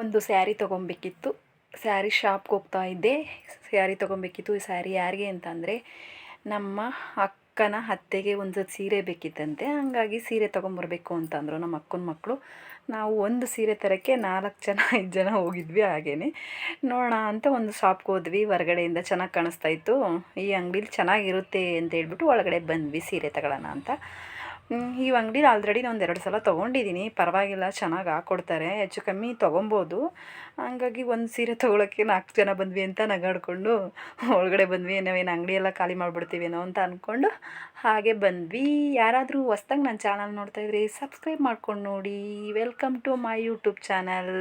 ಒಂದು ಸ್ಯಾರಿ ತೊಗೊಬೇಕಿತ್ತು. ಸ್ಯಾರಿ ಶಾಪ್ಗೆ ಹೋಗ್ತಾ ಇದ್ದೆ. ಸ್ಯಾರಿ ತೊಗೊಬೇಕಿತ್ತು. ಈ ಸ್ಯಾರಿ ಯಾರಿಗೆ ಅಂತಂದರೆ ನಮ್ಮ ಅಕ್ಕನ ಅತ್ತೆಗೆ ಒಂದು ಸೀರೆ ಬೇಕಿತ್ತಂತೆ. ಹಂಗಾಗಿ ಸೀರೆ ತೊಗೊಂಬರ್ಬೇಕು ಅಂತಂದರು ನಮ್ಮ ಅಕ್ಕನ ಮಕ್ಕಳು ನಾವು ಒಂದು ಸೀರೆ ತರೋಕ್ಕೆ ನಾಲ್ಕು ಜನ, ಐದು ಜನ ಹೋಗಿದ್ವಿ ಹಾಗೇ ನೋಡೋಣ ಅಂತ ಒಂದು ಶಾಪ್ಗೆ ಹೋದ್ವಿ. ಹೊರಗಡೆಯಿಂದ ಚೆನ್ನಾಗಿ ಕಾಣಿಸ್ತಾ ಇತ್ತು. ಈ ಅಂಗಡೀಲಿ ಚೆನ್ನಾಗಿರುತ್ತೆ ಅಂತ ಹೇಳ್ಬಿಟ್ಟು ಒಳಗಡೆ ಬಂದ್ವಿ ಸೀರೆ ತಗೊಳ್ಳೋಣ ಅಂತ. ಈ ಅಂಗಡೀಲಿ ಆಲ್ರೆಡಿ ನಾನು ಎರಡು ಸಲ ತೊಗೊಂಡಿದ್ದೀನಿ ಪರವಾಗಿಲ್ಲ, ಚೆನ್ನಾಗಿ ಹಾಕ್ಕೊಡ್ತಾರೆ ಹೆಚ್ಚು ಕಮ್ಮಿ ತೊಗೊಬೋದು. ಹಂಗಾಗಿ ಒಂದು ಸೀರೆ ತೊಗೊಳಕ್ಕೆ ನಾಲ್ಕು ಜನ ಬಂದ್ವಿ ಅಂತ ನಗಾಡ್ಕೊಂಡು, ಒಳಗಡೆ ಬಂದ್ವಿ. ನಾವೇನು ಅಂಗಡಿ ಎಲ್ಲ ಖಾಲಿ ಮಾಡಿಬಿಡ್ತೀವೇನೋ ಅಂತ ಅಂದ್ಕೊಂಡು ಹಾಗೆ ಬಂದ್ವಿ. ಯಾರಾದರೂ ಹೊಸ್ದಾಗಿ ನನ್ನ ಚಾನಲ್ ನೋಡ್ತಾ ಇದ್ರಿ ಸಬ್ಸ್ಕ್ರೈಬ್ ಮಾಡ್ಕೊಂಡು ನೋಡಿ. Welcome to my YouTube channel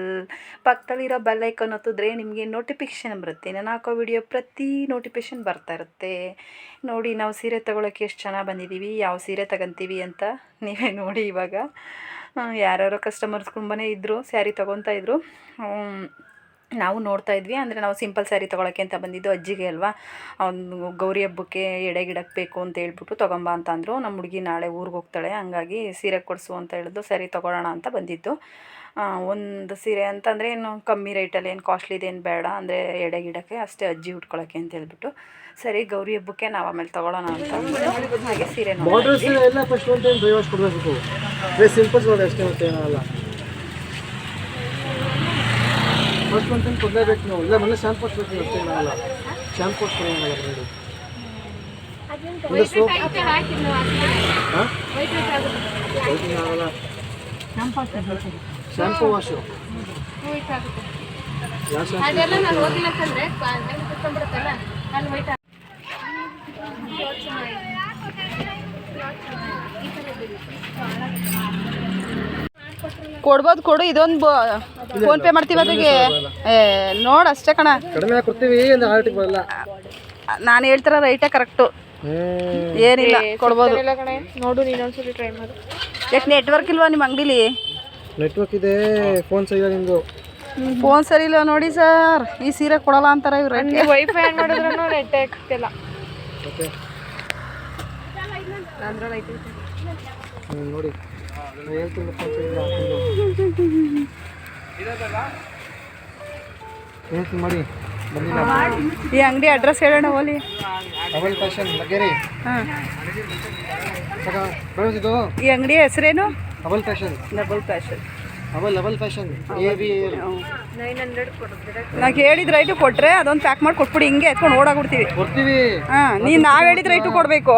ಪಕ್ಕದಲ್ಲಿರೋ ಬೆಲ್ಲೈಕನ್ ಐಕಾನ್ ಒತ್ತಿದ್ರೆ ನಿಮಗೆ ನೋಟಿಫಿಕೇಷನ್ ಬರುತ್ತೆ. ನಾನು ಹಾಕೋ ವಿಡಿಯೋ ಪ್ರತಿ ನೋಟಿಫಿಕೇಷನ್ ಬರ್ತಾ ಇರುತ್ತೆ. ನೋಡಿ, ನಾವು ಸೀರೆ ತೊಗೊಳಕ್ಕೆ ಎಷ್ಟು ಚೆನ್ನಾಗಿ ಬಂದಿದ್ದೀವಿ ಯಾವ ಸೀರೆ ತಗೊಂತೀವಿ ಅಂತ ನೀವೇ ನೋಡಿ ಇವಾಗ. ಯಾರ್ಯಾರೋ ಕಸ್ಟಮರ್ಸ್ ತುಂಬಾ ಇದ್ದರು ಸ್ಯಾರಿ ತೊಗೊತಾ ಇದ್ದರು ನಾವು ನೋಡ್ತಾ ಇದ್ವಿ. ಅಂದರೆ ನಾವು ಸಿಂಪಲ್ ಸ್ಯಾರಿ ತೊಗೊಳಕ್ಕೆ ಅಂತ ಬಂದಿದ್ದು ಅಜ್ಜಿಗೆ ಅಲ್ವಾ? ಅವ್ನು ಗೌರಿ ಹಬ್ಬಕ್ಕೆ ಎಡೆಗಿಡಕ್ಕೆ ಬೇಕು ಅಂತ ಹೇಳ್ಬಿಟ್ಟು ತೊಗೊಂಬ ಅಂತ ಅಂದರು. ನಮ್ಮ ಹುಡುಗಿ ನಾಳೆ ಊರಿಗೆ ಹೋಗ್ತಾಳೆ. ಹಂಗಾಗಿ ಸೀರೆ ಕೊಡಿಸು ಅಂತ ಹೇಳಿದ್ರು ಸ್ಯಾರಿ ತೊಗೊಳ್ಳೋಣ ಅಂತ ಬಂದಿದ್ದು. ಒಂದು ಸೀರೆ ಅಂತಂದರೆ ಏನು ಕಮ್ಮಿ ರೇಟಲ್ಲಿ ಏನು ಕಾಸ್ಟ್ಲಿದೇನು ಬೇಡ ಅಂದರೆ ಎಡೆಗಿಡಕ್ಕೆ ಅಷ್ಟೇ ಅಜ್ಜಿ ಉಟ್ಕೊಳ್ಳೋಕ್ಕೆ ಅಂತ ಹೇಳ್ಬಿಟ್ಟು. ಸರಿ ಗೌರಿ ಹಬ್ಬಕ್ಕೆ ನಾವು ಆಮೇಲೆ ತೊಗೊಳ್ಳೋಣ ಅಂತ ಅಂದ್ಬಿಟ್ಟು ಹಾಗೆ ಸೀರೆ ಫಸ್ಟ್ ಒಂದು ಟೈಮ್ ಅಷ್ಟೇ ಮತ್ತೆ ಏನಲ್ಲ. ಫಸ್ಟ್ ಒಂದು ಟೈಮ್ ಕೊಡಲೇಬೇಕು ನಾವು. ಇಲ್ಲ ಮೊನ್ನೆ ಶಾಂಪು ಕೊಡ್ಬೇಕು ಅಷ್ಟೇ ಏನಲ್ಲ. ಶಾಂಪು ಕೊಡೋಂಗಲ್ಲ ಬರೀ ಒಂದು ಸೋಪ್ ಹಾಂ? ಆಗಲ್ಲ. ಶಾಂಪು ವಾಶು ಯಾವ ಶಾಂಪು ಅದೆಲ್ಲ ನಾನು ಹೋಗಿಲ್ಲ ಅಂತಂದ್ರೆ ನೆನ್ಪು ಕುತ್ಕೊಂಡ್ಬಿಡುತ್ತಲ್ಲ ಅಲ್ಲಿ ಹೋಯ್ತಾ ಕೊಡ್ಬೋದು ಕೊಡು ಇದೊಂದು ಫೋನ್ ಪೇ ಮಾಡ್ತೀವಿ ಅದಕ್ಕೆ. ಏ ನೋಡು ಅಷ್ಟೇ ಕಣ. ಕಡಿಮೆ ಕೊಡ್ತೀವಿ ಬರಲ್ಲ. ನಾನು ಹೇಳ್ತಾರ ರೈಟೇ ಕರೆಕ್ಟು ಏನಿಲ್ಲ ಕೊಡ್ಬೋದು. ನೋಡು ನೀನೊಂದ್ಸಲಿ ಟ್ರೈ ಮಾಡು. ಯಾಕೆ ನೆಟ್ವರ್ಕ್ ಇಲ್ವಾ ನಿಮ್ಮ ಅಂಗಡಿಲಿ? ನೆಟ್ವರ್ಕ್ ಇದೆ ಫೋನ್ ಸರಿ ನಿಮ್ಮದು ಫೋನ್ ಸರಿ ಇಲ್ಲ ನೋಡಿ ಸರ್ ಈ ಸೀರೆ ಕೊಡಲ್ಲ ಅಂತಾರೆ ಇವ್ರು ರನ್ನಿ ವೈಫೈ ಆನ್ ಮಾಡಿದ್ರು ನೆಟ್ ಆಗ್ತಿಲ್ಲ. ಓಕೆ ನೋಡಿ. ನಾನು ಹೇಳ್ತೀನಿ ಫೋನ್ ಸರಿ ಇಲ್ಲ ಹಾಕೊಂಡು. ಹೇಳ್ತೀನಿ ಮಾಡಿ. ಬಂದಿಲ್ಲ ಈ ಅಂಗಡಿ ಅಡ್ರೆಸ್ ಹೇಳೋಣ ಓಲಿ ಡಬಲ್ ಫ್ಯಾಷನ್ ಲಗೇರಿ ಹಾಂ. ಇದು. ಈ ಅಂಗಡಿ ಹೆಸರೇನು? Double fashion double fashion double double fashion A B nine hundred ನಾವು ಹೇಳಿದ ರೈಟು ಕೊಟ್ಟರೆ ಅದೊಂದು ಪ್ಯಾಕ್ ಮಾಡಿ ಕೊಟ್ಬಿಡಿ ಹಿಂಗೆ ಎತ್ಕೊಂಡು ಓಡಾಗ್ಬಿಡ್ತೀವಿ ಕೊಡ್ತೀವಿ. ಹಾಂ ನೀನು ನಾವು ಹೇಳಿದ ರೈಟು ಕೊಡಬೇಕು.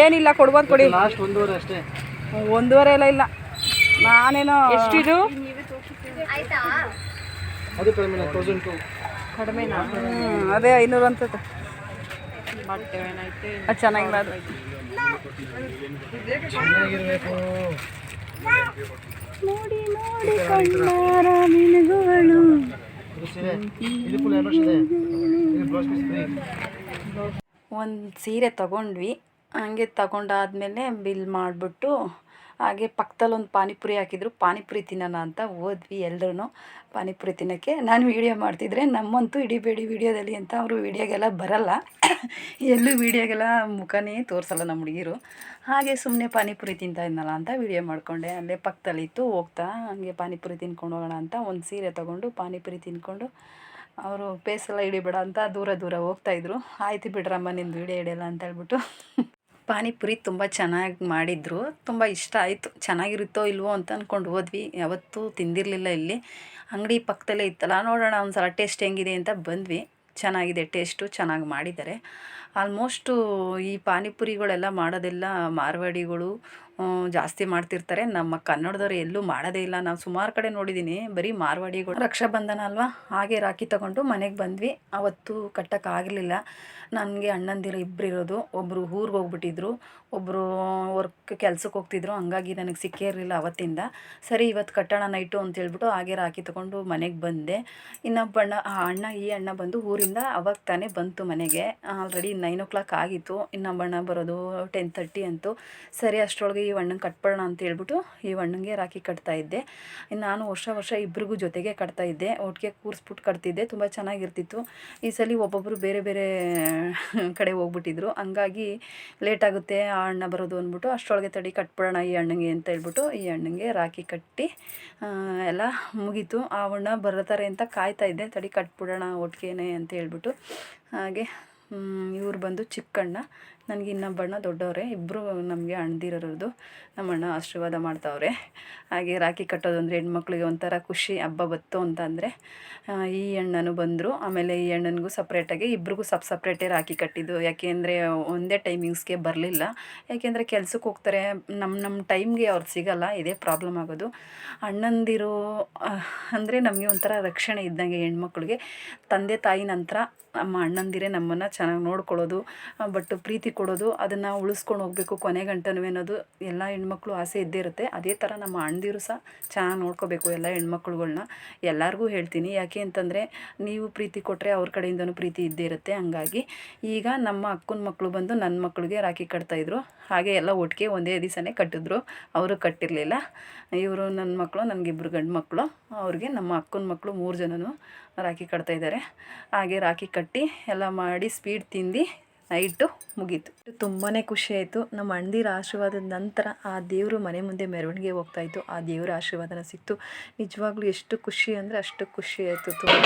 ಏನಿಲ್ಲ ಕೊಡ್ಬೋದು ಕೊಡಿ. ಲಾಸ್ಟ್ ಒಂದೂವರೆ ಅಷ್ಟೇ. ಒಂದೂವರೆ ಎಲ್ಲ ಇಲ್ಲ. ನಾನೇನೋ ಎಷ್ಟಿದು? ಅದು ಕಡಿಮೆ ತೌಸಂಡ್ ಟು ಕಡಿಮೆ ಹ್ಮ್, ಅದೇ ಐನೂರು ಅಂತ ಚೆನ್ನಾಗಿಲ್ಲ ಅದು. ಚೆನ್ನಾಗಿರ್ಬೇಕು. ನೋಡಿ ನೋಡಿ ಕಣ್ಣಾರ ಮಿನುಗುಗಳು. ಇದು ಫುಲ್ ಇದೆ. ಇದು ಬ್ಲೌಸ್ ಪೀಸ್ ಫ್ರೀ ಒಂದು ಸೀರೆ ತಗೊಂಡ್ವಿ. ಹಂಗೆ ತಗೊಂಡಾದ್ಮೇಲೆ ಬಿಲ್ ಮಾಡಿಬಿಟ್ಟು ಹಾಗೆ ಪಕ್ಕದಲ್ಲಿ ಒಂದು ಪಾನಿಪುರಿ ಹಾಕಿದ್ರು. ಪಾನಿಪುರಿ ತಿನ್ನೋಣ ಅಂತ ಹೋದ್ವಿ ಎಲ್ಲರೂ ಪಾನಿಪುರಿ ತಿನ್ನೋಕ್ಕೆ ನಾನು ವೀಡಿಯೋ ಮಾಡ್ತಿದ್ರೆ ನಮ್ಮಂತೂ ಇಡೀಬೇಡಿ ವೀಡಿಯೋದಲ್ಲಿ ಅಂತ ಅವರು ವೀಡಿಯೋಗೆಲ್ಲ ಬರಲ್ಲ. ಎಲ್ಲೂ ವೀಡಿಯೋಗೆಲ್ಲ ಮುಖನೇ ತೋರಿಸಲ್ಲ ನಮ್ಮ ಹುಡುಗಿರು. ಹಾಗೆ ಸುಮ್ಮನೆ ಪಾನಿಪುರಿ ತಿಂತಾ ಇದ್ನಲ್ಲ ಅಂತ ವೀಡಿಯೋ ಮಾಡಿಕೊಂಡೆ. ಅಲ್ಲೇ ಪಕ್ಕದಲ್ಲಿ ಇತ್ತು, ಹೋಗ್ತಾ ಹಾಗೆ ಪಾನಿಪುರಿ ತಿನ್ಕೊಂಡು ಹೋಗೋಣ ಅಂತ ಒಂದು ಸೀರೆ ತೊಗೊಂಡು ಪಾನಿಪುರಿ ತಿನ್ಕೊಂಡು ಅವರು ಪೇಸೆಲ್ಲ ಹಿಡಿಬೇಡ ಅಂತ ದೂರ ದೂರ ಹೋಗ್ತಾಯಿದ್ರು ಆಯ್ತು ಬಿಡ್ರಮ್ಮ, ನಿಂದು ವೀಡಿಯೋ ಹಿಡಿಯಲ್ಲ ಅಂತ ಹೇಳ್ಬಿಟ್ಟು. ಪಾನಿಪುರಿ ತುಂಬ ಚೆನ್ನಾಗಿ ಮಾಡಿದರು. ತುಂಬ ಇಷ್ಟ ಆಯಿತು. ಚೆನ್ನಾಗಿರುತ್ತೋ ಇಲ್ವೋ ಅಂತ ಅಂದ್ಕೊಂಡು ಹೋದ್ವಿ. ಯಾವತ್ತೂ ತಿಂದಿರಲಿಲ್ಲ ಇಲ್ಲಿ. ಅಂಗಡಿ ಪಕ್ಕದಲ್ಲೇ ಇತ್ತಲ್ಲ. ನೋಡೋಣ ಒಂದು ಸಲ ಟೇಸ್ಟ್ ಹೆಂಗಿದೆ ಅಂತ ಬಂದ್ವಿ. ಚೆನ್ನಾಗಿದೆ ಟೇಸ್ಟು. ಚೆನ್ನಾಗಿ ಮಾಡಿದ್ದಾರೆ. ಆಲ್ಮೋಸ್ಟು ಈ ಪಾನಿಪುರಿಗಳೆಲ್ಲ ಮಾಡೋದೆಲ್ಲ ಮಾರ್ವಾಡಿಗಳು ಜಾಸ್ತಿ ಮಾಡ್ತಿರ್ತಾರೆ. ನಮ್ಮ ಕನ್ನಡದವ್ರು ಎಲ್ಲೂ ಮಾಡೋದೇ ಇಲ್ಲ. ನಾವು ಸುಮಾರು ಕಡೆ ನೋಡಿದ್ದೀನಿ ಬರೀ ಮಾರ್ವಾಡಿಗಳು. ರಕ್ಷಾಬಂಧನ ಅಲ್ವಾ? ಹಾಗೆ ರಾಖಿ ತಗೊಂಡು ಮನೆಗೆ ಬಂದ್ವಿ. ಅವತ್ತು ಕಟ್ಟೋಕ್ಕಾಗಲಿಲ್ಲ ನನಗೆ ಅಣ್ಣಂದಿರು ಇಬ್ಬರು ಇರೋದು ಒಬ್ಬರು ಊರಿಗೆ ಹೋಗ್ಬಿಟ್ಟಿದ್ರು ಒಬ್ಬರು ವರ್ಕ್ ಕೆಲ್ಸಕ್ಕೆ ಹೋಗ್ತಿದ್ರು. ಹಂಗಾಗಿ ನನಗೆ ಸಿಕ್ಕೇ ಇರಲಿಲ್ಲ ಅವತ್ತಿಂದ. ಸರಿ ಇವತ್ತು ಕಟ್ಟೋಣ ನೈಟು ಅಂತ ಹೇಳ್ಬಿಟ್ಟು ಹಾಗೆ ರಾಖಿ ತಗೊಂಡು ಮನೆಗೆ ಬಂದೆ. ಇನ್ನೊಬ್ಬ ಅಣ್ಣ ಆ ಅಣ್ಣ, ಈ ಅಣ್ಣ ಬಂದು ಊರಿಂದ ಅವಾಗ ತಾನೇ ಬಂತು ಮನೆಗೆ. ಆಲ್ರೆಡಿ ನೈನ್ ಓ ಕ್ಲಾಕ್ ಆಗಿತ್ತು. ಇನ್ನು ಬಣ್ಣ ಬರೋದು ಟೆನ್ ತರ್ಟಿ ಅಂತು. ಸರಿ, ಅಷ್ಟರೊಳಗೆ ಈ ಹಣ್ಣಂಗೆ ಕಟ್ಬಿಡೋಣ ಅಂತ ಹೇಳ್ಬಿಟ್ಟು ಈ ಹಣ್ಣಂಗೆ ರಾಖಿ ಕಟ್ತಾ ಇದ್ದೆ. ಇನ್ನು ನಾನು ವರ್ಷ ವರ್ಷ ಇಬ್ಬರಿಗೂ ಜೊತೆಗೆ ಕಟ್ತಾ ಇದ್ದೆ. ಒಟ್ಟಿಗೆ ಕೂರಿಸ್ಬಿಟ್ಟು ಕಟ್ತಿದ್ದೆ. ತುಂಬ ಚೆನ್ನಾಗಿರ್ತಿತ್ತು. ಈ ಸಲ ಒಬ್ಬೊಬ್ಬರು ಬೇರೆ ಬೇರೆ ಕಡೆ ಹೋಗ್ಬಿಟ್ಟಿದ್ರು. ಹಂಗಾಗಿ ಲೇಟ್ ಆಗುತ್ತೆ, ಆ ಹಣ್ಣ ಬರೋದು ಅಂದ್ಬಿಟ್ಟು ಅಷ್ಟರೊಳಗೆ ತಡಿ ಕಟ್ಬಿಡೋಣ ಈ ಹಣ್ಣಿಗೆ ಅಂತ ಹೇಳ್ಬಿಟ್ಟು ಈ ಹಣ್ಣಿಗೆ ರಾಖಿ ಕಟ್ಟಿ ಎಲ್ಲ ಮುಗೀತು. ಆ ಹಣ್ಣ ಬರತಾರೆ ಅಂತ ಕಾಯ್ತಾ ಇದ್ದೆ. ತಡಿ ಕಟ್ಬಿಡೋಣ ಒಟ್ಟಿಗೆನೆ ಅಂತ ಹೇಳ್ಬಿಟ್ಟು. ಹಾಗೆ ಇವ್ರು ಬಂದು ಚಿಕ್ಕಣ್ಣ. ನನಗೆ ಇನ್ನೊಬ್ಬ ಅಣ್ಣ ದೊಡ್ಡವರೇ ಇಬ್ಬರು ನಮಗೆ ಅಣ್ದಿರೋದು ನಮ್ಮ ಅಣ್ಣ ಆಶೀರ್ವಾದ ಮಾಡ್ತಾವ್ರೆ. ಹಾಗೆ ರಾಖಿ ಕಟ್ಟೋದು ಅಂದರೆ ಹೆಣ್ಮಕ್ಳಿಗೆ ಒಂಥರ ಖುಷಿ, ಹಬ್ಬ ಬತ್ತು ಅಂತಂದರೆ ಈ ಅಣ್ಣನೂ ಬಂದರು. ಆಮೇಲೆ ಈ ಅಣ್ಣನಿಗೂ ಸಪ್ರೇಟಾಗಿ ಇಬ್ರಿಗೂ ಸಪ್ ಸಪ್ರೇಟೇ ರಾಖಿ ಕಟ್ಟಿದ್ದು. ಯಾಕೆಂದರೆ ಒಂದೇ ಟೈಮಿಂಗ್ಸ್ಗೆ ಬರಲಿಲ್ಲ. ಯಾಕೆಂದರೆ ಕೆಲ್ಸಕ್ಕೆ ಹೋಗ್ತಾರೆ. ನಮ್ಮ ನಮ್ಮ ಟೈಮ್ಗೆ ಅವ್ರು ಸಿಗಲ್ಲ. ಇದೇ ಪ್ರಾಬ್ಲಮ್ ಆಗೋದು. ಅಣ್ಣಂದಿರು ಅಂದರೆ ನಮಗೆ ಒಂಥರ ರಕ್ಷಣೆ ಇದ್ದಂಗೆ ಹೆಣ್ಮಕ್ಳಿಗೆ. ತಂದೆ ತಾಯಿ ನಂತರ ನಮ್ಮ ಅಣ್ಣಂದಿರೇ ನಮ್ಮನ್ನು ಚೆನ್ನಾಗಿ ನೋಡ್ಕೊಳ್ಳೋದು. ಬಟ್ ಪ್ರೀತಿ ಕೊಡೋದು, ಅದನ್ನು ಉಳಿಸ್ಕೊಂಡು ಹೋಗಬೇಕು ಕೊನೆ ಗಂಟನೂ ಅನ್ನೋದು ಎಲ್ಲ ಹೆಣ್ಮಕ್ಳು ಆಸೆ ಇದ್ದೇ ಇರುತ್ತೆ. ಅದೇ ಥರ ನಮ್ಮ ಅಣ್ಣದಿರು ಸಹ ಚೆನ್ನಾಗಿ ನೋಡ್ಕೋಬೇಕು ಎಲ್ಲ ಹೆಣ್ಮಕ್ಳುಗಳ್ನ. ಎಲ್ಲರಿಗೂ ಹೇಳ್ತೀನಿ. ಯಾಕೆ ಅಂತಂದರೆ ನೀವು ಪ್ರೀತಿ ಕೊಟ್ಟರೆ ಅವ್ರ ಕಡೆಯಿಂದನೂ ಪ್ರೀತಿ ಇದ್ದೇ ಇರುತ್ತೆ. ಹಂಗಾಗಿ ಈಗ ನಮ್ಮ ಅಕ್ಕನ ಮಕ್ಕಳು ಬಂದು ನನ್ನ ಮಕ್ಕಳಿಗೆ ರಾಖಿ ಕಟ್ತಾಯಿದ್ರು ಹಾಗೆ ಎಲ್ಲ ಒಟ್ಟಿಗೆ ಒಂದೇ ದಿವಸನೇ ಕಟ್ಟಿದ್ರು. ಅವರು ಕಟ್ಟಿರಲಿಲ್ಲ. ಇವರು ನನ್ನ ಮಕ್ಕಳು ನನಗಿಬ್ಬರು ಗಂಡು ಮಕ್ಕಳು ಅವ್ರಿಗೆ ನಮ್ಮ ಅಕ್ಕನ ಮಕ್ಕಳು ಮೂರು ಜನನೂ ರಾಖಿ ಕಟ್ತಾಯಿದ್ದಾರೆ ಹಾಗೆ ರಾಖಿ ಕಟ್ಟಿ ಎಲ್ಲ ಮಾಡಿ ಸ್ಪೀಡ್ ತಿಂದು ನೈಟು ಮುಗೀತು. ತುಂಬಾ ಖುಷಿ ಆಯಿತು. ನಮ್ಮ ಅಣ್ಣದಿರ ಆಶೀರ್ವಾದದ ನಂತರ ಆ ದೇವರು ಮನೆ ಮುಂದೆ ಮೆರವಣಿಗೆ ಹೋಗ್ತಾಯಿತ್ತು ಆ ದೇವರ ಆಶೀರ್ವಾದನ ಸಿಕ್ತು. ನಿಜವಾಗ್ಲೂ ಎಷ್ಟು ಖುಷಿ ಅಂದರೆ ಅಷ್ಟು ಖುಷಿ ಆಯಿತು. ತುಂಬ.